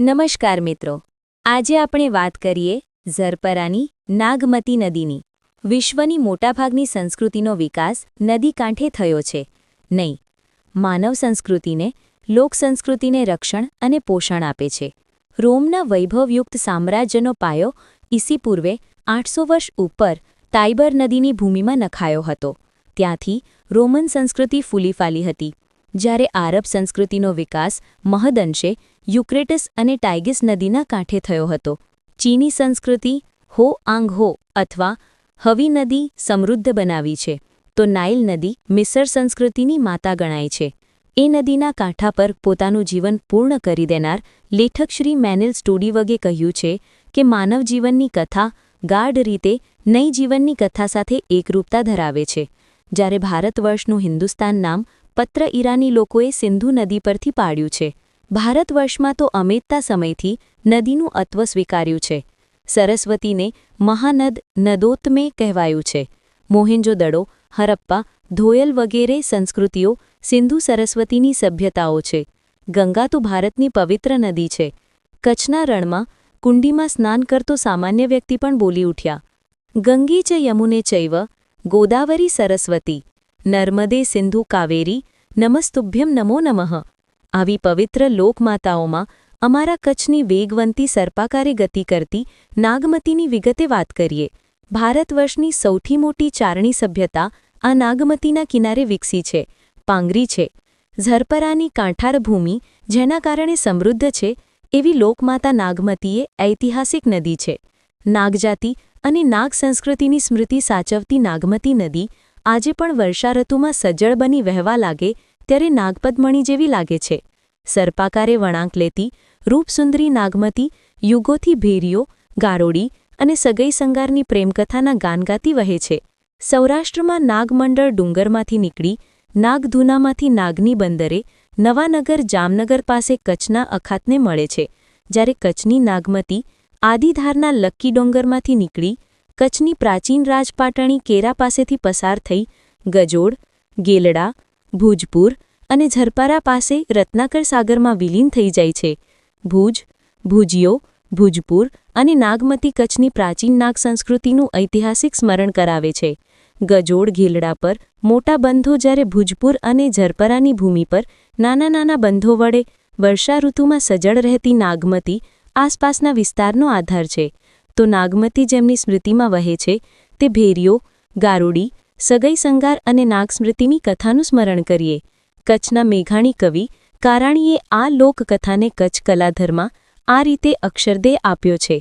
નમસ્કાર મિત્રો. આજે આપણે વાત કરીએ ઝરપરાની નાગમતી નદીની. વિશ્વની મોટાભાગની સંસ્કૃતિનો વિકાસ નદી કાંઠે થયો છે. નહીં, માનવ સંસ્કૃતિને લોકસંસ્કૃતિને રક્ષણ અને પોષણ આપે છે. રોમના વૈભવયુક્ત સામ્રાજ્યનો પાયો ઈસી પૂર્વે આઠસો વર્ષ ઉપર તાઇબર નદીની ભૂમિમાં નખાયો હતો. ત્યાંથી રોમન સંસ્કૃતિ ફૂલીફાલી હતી. જ્યારે આરબ સંસ્કૃતિનો વિકાસ મહદંશે યુક્રેટસ અને ટાઇગિસ નદીના કાંઠે થયો હતો. ચીની સંસ્કૃતિ હો આંગ હો અથવા હવી નદી સમૃદ્ધ બનાવી છે, તો નાઇલ નદી મિસર સંસ્કૃતિની માતા ગણાય છે. એ નદીના કાંઠા પર પોતાનું જીવન પૂર્ણ કરી દેનાર લેખક શ્રી મેનિલ સ્ટુડીવગે કહ્યું છે કે માનવ જીવનની કથા ગાઢ રીતે નઈ જીવનની કથા સાથે એકરૂપતા ધરાવે છે. જ્યારે ભારતવર્ષનું હિન્દુસ્તાન નામ પત્ર ઈરાની લોકોએ સિંધુ નદી પરથી પાડ્યું છે. ભારતવર્ષમાં તો અમેતતા સમયથી નદીનું અત્વ સ્વીકાર્યું છે. સરસ્વતીને મહાનદ નદોત્મે કહેવાયું છે. મોહેન્જો દડો, હરપ્પા, ધોયલ વગેરે સંસ્કૃતિઓ સિંધુ સરસ્વતીની સભ્યતાઓ છે. ગંગા તો ભારતની પવિત્ર નદી છે. કચ્છના રણમાં કુંડીમાં સ્નાન કરતો સામાન્ય વ્યક્તિ પણ બોલી ઉઠ્યા. ગંગી ચ યમુને ચૈવ, ગોદાવરી સરસ્વતી, નર્મદે સિંધુ કાવેરી નમસ્તુભ્યમ નમો નમઃ. આવી પવિત્ર લોકમાતાઓમાં અમારા કચ્છની વેગવંતી સર્પાકારે ગતિ કરતી નાગમતીની વિગતે વાત કરીએ. ભારતવર્ષની સૌથી મોટી ચારણી સભ્યતા આ નાગમતીના કિનારે વિકસી છે. પાંગરી છે. ઝરપરાની કાંઠારભૂમિ જેના કારણે સમૃદ્ધ છે, એવી લોકમાતા નાગમતીએ ઐતિહાસિક નદી છે. નાગજાતિ અને નાગ સંસ્કૃતિની સ્મૃતિ સાચવતી નાગમતી નદી આજે પણ વર્ષા ઋતુમાં સજ્જડ બની વહેવા લાગે ત્યારે નાગપદમણી જેવી લાગે છે. સર્પાકારે વળાંક લેતી, રૂપસુંદરી નાગમતી, યુગોથી ભેરીઓ, ગારોડી અને સગઈ સંગારની પ્રેમકથાના ગાન ગાતી વહે છે. સૌરાષ્ટ્રમાં નાગમંડળ ડુંગરમાંથી નીકળી, નાગધૂનામાંથી નાગની બંદરે, નવાનગર જામનગર પાસે કચ્છના અખાતને મળે છે. જ્યારે કચ્છની નાગમતી, આદિધારના લક્કી ડોંગરમાંથી નીકળી કચ્છની પ્રાચીન રાજપાટણી કેરા પાસેથી પસાર થઈ ગજોડ ગેલડા, ભુજપુર અને ઝરપારા પાસે રત્નાકર સાગરમાં વિલીન થઈ જાય છે. ભુજ, ભુજિયો, ભુજપુર અને નાગમતી કચ્છની પ્રાચીન નાગ સંસ્કૃતિનું ઐતિહાસિક સ્મરણ કરાવે છે. ગજોડ ઘેલડા પર મોટા બંધો જ્યારે ભુજપુર અને ઝરપરાની ભૂમિ પર નાના નાના બંધો વડે વર્ષા ઋતુમાં સજળ રહેતી નાગમતી આસપાસના વિસ્તારનો આધાર છે. તો નાગમતી જેમની સ્મૃતિમાં વહે છે તે ભેરીઓ, ગારુડી, સગઈ સંગાર અને નાગસ્મૃતિની કથાનું સ્મરણ કરીએ. કચ્છના મેઘાણી કવિ કારાણીએ આ લોકકથાને કચ્છ કલાધરમાં આ રીતે અક્ષરદેહ આપ્યો છે.